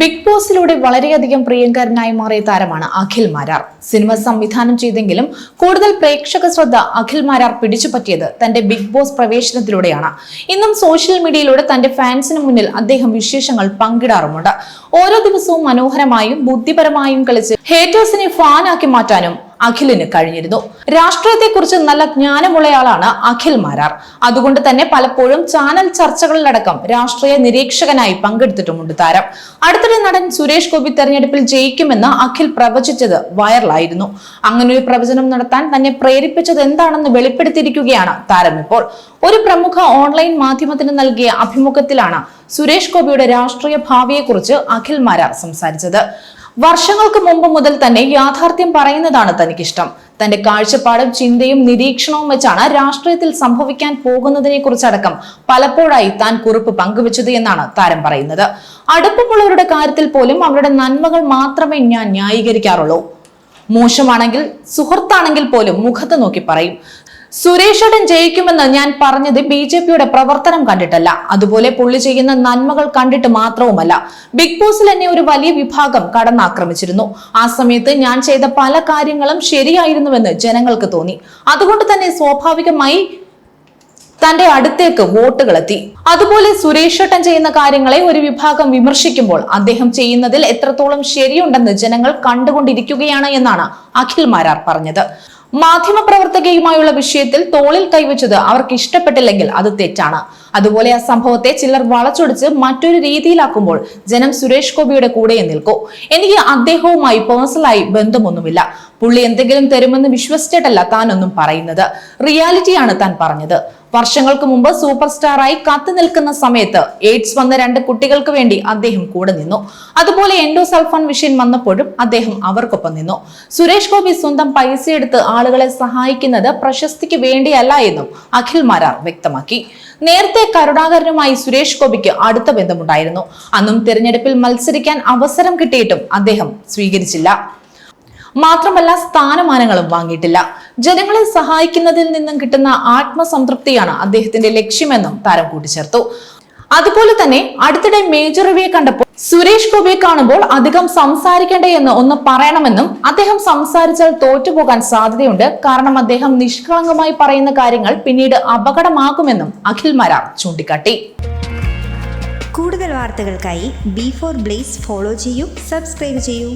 Big ബോസിലൂടെ വളരെയധികം പ്രിയങ്കരനായി മാറിയ താരമാണ് അഖിൽ മാരാർ. സിനിമ സംവിധാനം ചെയ്തെങ്കിലും കൂടുതൽ പ്രേക്ഷക ശ്രദ്ധ അഖിൽ മാരാർ പിടിച്ചുപറ്റിയത് തന്റെ ബിഗ് ബോസ് പ്രവേശനത്തിലൂടെയാണ്. ഇന്നും സോഷ്യൽ മീഡിയയിലൂടെ തന്റെ ഫാൻസിന് മുന്നിൽ അദ്ദേഹം വിശേഷങ്ങൾ പങ്കിടാറുമുണ്ട്. ഓരോ ദിവസവും മനോഹരമായും ബുദ്ധിപരമായും കളിച്ച് ഹേറ്റേഴ്സിനെ ഫാനാക്കി മാറ്റാനും അഖിലിന് കഴിഞ്ഞിരുന്നു. രാഷ്ട്രീയത്തെക്കുറിച്ച് നല്ല ജ്ഞാനമുള്ളയാളാണ് അഖിൽ മാരാർ. അതുകൊണ്ട് തന്നെ പലപ്പോഴും ചാനൽ ചർച്ചകളിലടക്കം രാഷ്ട്രീയ നിരീക്ഷകനായി പങ്കെടുത്തിട്ടുമുണ്ട് താരം. അടുത്തിടെ നടൻ സുരേഷ് ഗോപി തെരഞ്ഞെടുപ്പിൽ ജയിക്കുമെന്ന് അഖിൽ പ്രവചിച്ചത് വൈറലായിരുന്നു. അങ്ങനെ ഒരു പ്രവചനം നടത്താൻ തന്നെ പ്രേരിപ്പിച്ചത് എന്താണെന്ന് വെളിപ്പെടുത്തിയിരിക്കുകയാണ് താരം ഇപ്പോൾ. ഒരു പ്രമുഖ ഓൺലൈൻ മാധ്യമത്തിന് നൽകിയ അഭിമുഖത്തിലാണ് സുരേഷ് ഗോപിയുടെ രാഷ്ട്രീയ ഭാവിയെക്കുറിച്ച് അഖിൽ മാരാർ സംസാരിച്ചത്. വർഷങ്ങൾക്ക് മുമ്പ് മുതൽ തന്നെ യാഥാർത്ഥ്യം പറയുന്നതാണ് തനിക്കിഷ്ടം. തന്റെ കാഴ്ചപ്പാടും ചിന്തയും നിരീക്ഷണവും വെച്ചാണ് രാഷ്ട്രീയത്തിൽ സംഭവിക്കാൻ പോകുന്നതിനെ കുറിച്ചടക്കം പലപ്പോഴായി താൻ കുറിപ്പ് പങ്കുവച്ചത് എന്നാണ് താരം പറയുന്നത്. അടുപ്പമുള്ളവരുടെ കാര്യത്തിൽ പോലും അവരുടെ നന്മകൾ മാത്രമേ ഞാൻ ന്യായീകരിക്കാറുള്ളൂ. മോശമാണെങ്കിൽ സുഹൃത്താണെങ്കിൽ പോലും മുഖത്ത് നോക്കി പറയും. സുരേഷേട്ടൻ ജയിക്കുമെന്ന് ഞാൻ പറഞ്ഞത് ബി ജെ പിയുടെ പ്രവർത്തനം കണ്ടിട്ടല്ല. അതുപോലെ പുള്ളി ചെയ്യുന്ന നന്മകൾ കണ്ടിട്ട് മാത്രവുമല്ല ബിഗ് ബോസിൽ എന്നെ ഒരു വലിയ വിഭാഗം കടന്നാക്രമിച്ചിരുന്നു. ആ സമയത്ത് ഞാൻ ചെയ്ത പല കാര്യങ്ങളും ശരിയായിരുന്നുവെന്ന് ജനങ്ങൾക്ക് തോന്നി. അതുകൊണ്ട് തന്നെ സ്വാഭാവികമായി തന്റെ അടുത്തേക്ക് വോട്ടുകൾ എത്തി. അതുപോലെ സുരേഷ് ഏട്ടൻ ചെയ്യുന്ന കാര്യങ്ങളെ ഒരു വിഭാഗം വിമർശിക്കുമ്പോൾ അദ്ദേഹം ചെയ്യുന്നതിൽ എത്രത്തോളം ശരിയുണ്ടെന്ന് ജനങ്ങൾ കണ്ടുകൊണ്ടിരിക്കുകയാണ് എന്നാണ് അഖിൽ മാരാർ പറഞ്ഞത്. മാധ്യമപ്രവർത്തകയുമായുള്ള വിഷയത്തിൽ തോളിൽ കൈവച്ചത് അവർക്ക് ഇഷ്ടപ്പെട്ടില്ലെങ്കിൽ അത് തെറ്റാണ്. അതുപോലെ ആ സംഭവത്തെ ചിലർ വളച്ചൊടിച്ച് മറ്റൊരു രീതിയിലാക്കുമ്പോൾ ജനം സുരേഷ് ഗോപിയുടെ കൂടെ നിൽക്കൂ. എനിക്ക് അദ്ദേഹവുമായി പേഴ്സണലായി ബന്ധമൊന്നുമില്ല. പുള്ളി എന്തെങ്കിലും തരുമെന്ന് വിശ്വസിച്ചിട്ടല്ല താനൊന്നും പറയുന്നത്. റിയാലിറ്റിയാണ് താൻ പറഞ്ഞത്. വർഷങ്ങൾക്ക് മുമ്പ് സൂപ്പർ സ്റ്റാറായി കാത്തു നിൽക്കുന്ന സമയത്ത് എയ്ഡ്സ് വന്ന രണ്ട് കുട്ടികൾക്ക് വേണ്ടി അദ്ദേഹം കൂടെ നിന്നു. അതുപോലെ എൻഡോസൾഫാൻ വിഷയം വന്നപ്പോഴും അദ്ദേഹം അവർക്കൊപ്പം നിന്നു. സുരേഷ് ഗോപി സ്വന്തം പൈസ എടുത്ത് ആളുകളെ സഹായിക്കുന്നത് പ്രശസ്തിക്ക് വേണ്ടിയല്ല എന്നും അഖിൽ മാരാർ വ്യക്തമാക്കി. നേരത്തെ കരുണാകരനുമായി സുരേഷ് ഗോപിക്ക് അടുത്ത ബന്ധമുണ്ടായിരുന്നു. അന്നും തിരഞ്ഞെടുപ്പിൽ മത്സരിക്കാൻ അവസരം കിട്ടിയിട്ടും അദ്ദേഹം സ്വീകരിച്ചില്ല. മാത്രമല്ല സ്ഥാനമാനങ്ങളും വാങ്ങിയിട്ടില്ല. ജനങ്ങളെ സഹായിക്കുന്നതിൽ നിന്നും കിട്ടുന്ന ആത്മസംതൃപ്തിയാണ് അദ്ദേഹത്തിന്റെ ലക്ഷ്യമെന്നും താരം കൂട്ടിച്ചേർത്തു. അതുപോലെ തന്നെ അടുത്തിടെ മേജർ രവിയെ കണ്ടപ്പോൾ സുരേഷ് ഗോപിയെ കാണുമ്പോൾ അധികം സംസാരിക്കേണ്ടേ എന്ന് ഒന്ന് പറയണമെന്നും അദ്ദേഹം സംസാരിച്ചാൽ തോറ്റുപോകാൻ സാധ്യതയുണ്ട്. കാരണം അദ്ദേഹം നിഷ്കളങ്കമായി പറയുന്ന കാര്യങ്ങൾ പിന്നീട് അപകടമാകുമെന്നും അഖിൽ മരാർ ചൂണ്ടിക്കാട്ടി. കൂടുതൽ വാർത്തകൾക്കായി ബി ഫോർ ബ്ലേസ് ഫോളോ ചെയ്യൂ സബ്സ്ക്രൈബ് ചെയ്യൂ.